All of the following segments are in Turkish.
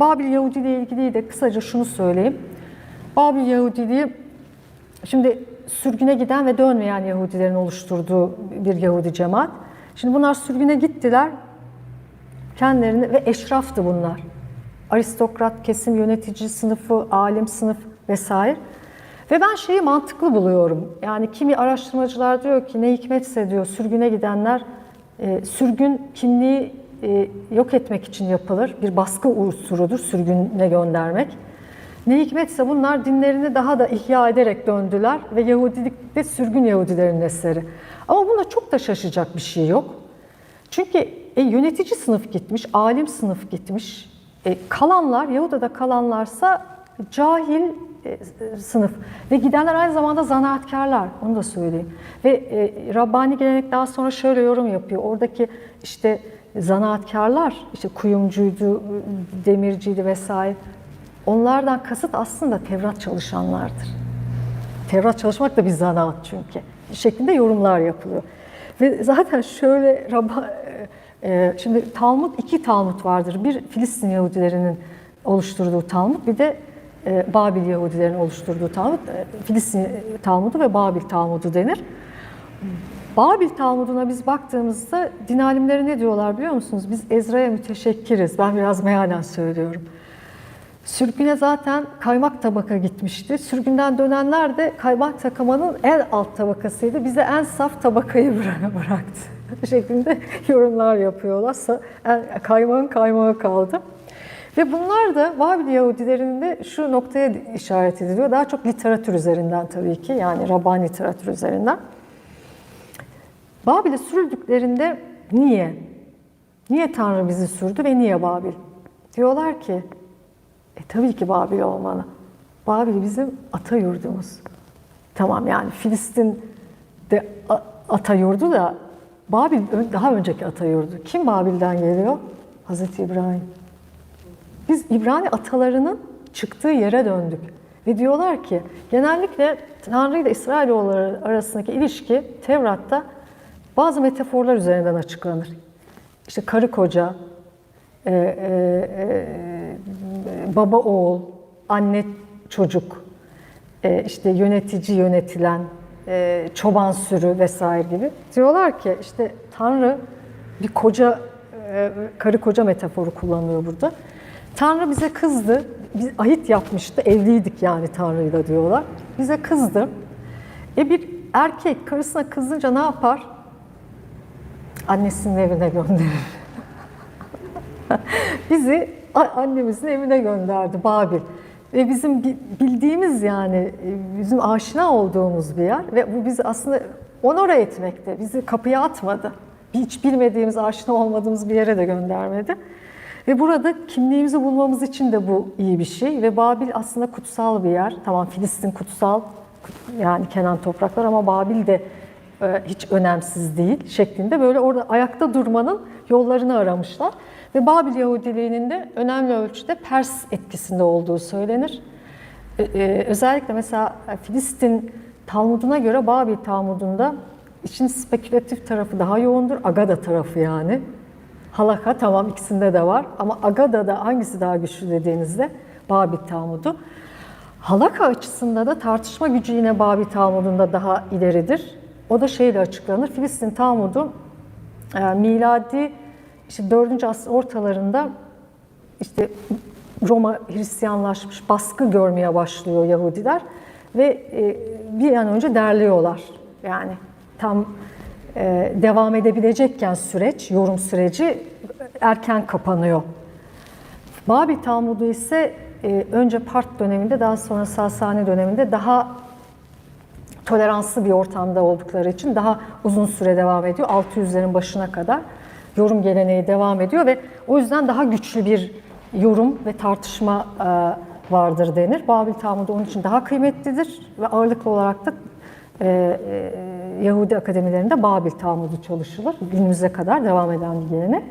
Babil Yahudi ile ilgili de kısaca şunu söyleyeyim. Babil Yahudiliği şimdi sürgüne giden ve dönmeyen Yahudilerin oluşturduğu bir Yahudi cemaat. Şimdi bunlar sürgüne gittiler. Kendilerini ve eşraftı bunlar. Aristokrat kesim, yönetici sınıfı, alim sınıf vesaire. Ve ben şeyi mantıklı buluyorum. Yani kimi araştırmacılar diyor ki ne hikmetse diyor sürgüne gidenler e, sürgün kimliği e, yok etmek için yapılır. Bir baskı unsurudur sürgüne göndermek. Ne hikmetse bunlar dinlerini daha da ihya ederek döndüler ve Yahudilik de sürgün Yahudilerin eseri. Ama bunda çok da şaşacak bir şey yok. Çünkü e, yönetici sınıf gitmiş, alim sınıf gitmiş. E, kalanlar, Yahuda'da kalanlarsa cahil e, sınıf. Ve gidenler aynı zamanda zanaatkarlar, onu da söyleyeyim. Ve e, Rabbani gelenek daha sonra şöyle yorum yapıyor. Oradaki işte zanaatkarlar, işte kuyumcuydu, demirciydi vesaire. Onlardan kasıt aslında Tevrat çalışanlardır. Tevrat çalışmak da bir zanaat çünkü. Şeklinde yorumlar yapılıyor. Ve zaten şöyle Rabba, e, şimdi Talmud iki Talmud vardır. Bir Filistin Yahudilerinin oluşturduğu Talmud, bir de e, Babil Yahudilerin oluşturduğu Talmud. E, Filistin Talmudu ve Babil Talmudu denir. Babil Talmud'una biz baktığımızda din alimleri ne diyorlar biliyor musunuz? Biz Ezra'ya müteşekkiriz. Ben biraz mealen söylüyorum. Sürgüne zaten kaymak tabaka gitmişti. Sürgünden dönenler de kaymak takamanın en alt tabakasıydı. Bize en saf tabakayı bıraktı. şeklinde yorumlar yapıyorlar. Kaymağın kaymağı kaldı. Ve bunlar da Babil Yahudilerinin de şu noktaya işaret ediliyor. Daha çok literatür üzerinden tabii ki. Yani Rabbani literatür üzerinden. Babil'e sürüldüklerinde niye? Niye Tanrı bizi sürdü ve niye Babil? Diyorlar ki e, tabii ki Babil olmalı. Babil bizim ata yurdumuz. Tamam yani Filistin de ata yurdu da Babil daha önceki ata yurdu. Kim Babil'den geliyor? Hazreti İbrahim. Biz İbrani atalarının çıktığı yere döndük. Ve diyorlar ki genellikle Tanrı ile İsrailoğulları arasındaki ilişki Tevrat'ta bazı metaforlar üzerinden açıklanır. İşte karı koca, e, e, e, baba oğul, anne çocuk, e, işte yönetici yönetilen, e, çoban sürü vesaire gibi. Diyorlar ki işte Tanrı bir koca, e, karı koca metaforu kullanıyor burada. Tanrı bize kızdı, biz ahit yapmıştı, evliydik yani Tanrı'yla diyorlar. Bize kızdı. E bir erkek karısına kızınca ne yapar? Annesinin evine gönderir. Bizi annemizin evine gönderdi Babil. Ve bizim bildiğimiz yani bizim aşina olduğumuz bir yer ve bu bizi aslında onora etmekte. Bizi kapıya atmadı. Hiç bilmediğimiz, aşina olmadığımız bir yere de göndermedi. Ve burada kimliğimizi bulmamız için de bu iyi bir şey. Ve Babil aslında kutsal bir yer. Tamam Filistin kutsal, yani Kenan topraklar ama Babil de hiç önemsiz değil şeklinde böyle orada ayakta durmanın yollarını aramışlar. Ve Babil Yahudiliğinin de önemli ölçüde Pers etkisinde olduğu söylenir. Özellikle mesela Filistin Talmud'una göre Babil Talmud'unda için spekülatif tarafı daha yoğundur. Agada tarafı yani. Halaka tamam ikisinde de var ama Agada'da hangisi daha güçlü dediğinizde Babil Talmud'u. Halaka açısında da tartışma gücü yine Babil Talmud'unda daha ileridir. O da şeyle açıklanır. Filistin Talmud'u e, miladi işte 4. asır ortalarında işte Roma Hristiyanlaşmış, baskı görmeye başlıyor Yahudiler ve e, bir an önce derliyorlar. Yani tam e, devam edebilecekken süreç, yorum süreci erken kapanıyor. Babil Talmud'u ise e, önce Part döneminde daha sonra Sasani döneminde daha toleranslı bir ortamda oldukları için daha uzun süre devam ediyor. 600'lerin başına kadar yorum geleneği devam ediyor ve o yüzden daha güçlü bir yorum ve tartışma e, vardır denir. Babil Talmud'u onun için daha kıymetlidir ve ağırlıklı olarak da e, e, Yahudi akademilerinde Babil Talmud'u çalışılır. Günümüze kadar devam eden bir gelenek.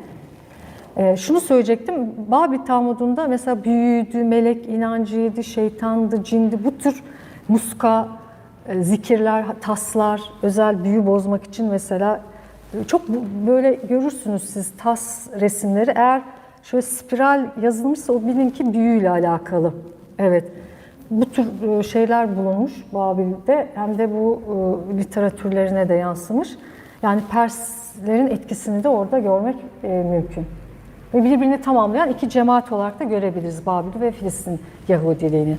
Şunu söyleyecektim, Babil Talmud'unda mesela büyüydü, melek inancıydı, şeytandı, cindi bu tür muska, zikirler, taslar, özel büyü bozmak için mesela çok böyle görürsünüz siz tas resimleri. Eğer şöyle spiral yazılmışsa o bilin ki büyüyle alakalı. Evet. Bu tür e, şeyler bulunmuş Babil'de hem de bu e, literatürlerine de yansımış. Yani Perslerin etkisini de orada görmek e, mümkün. Ve birbirini tamamlayan iki cemaat olarak da görebiliriz Babil'i ve Filistin Yahudiliğini.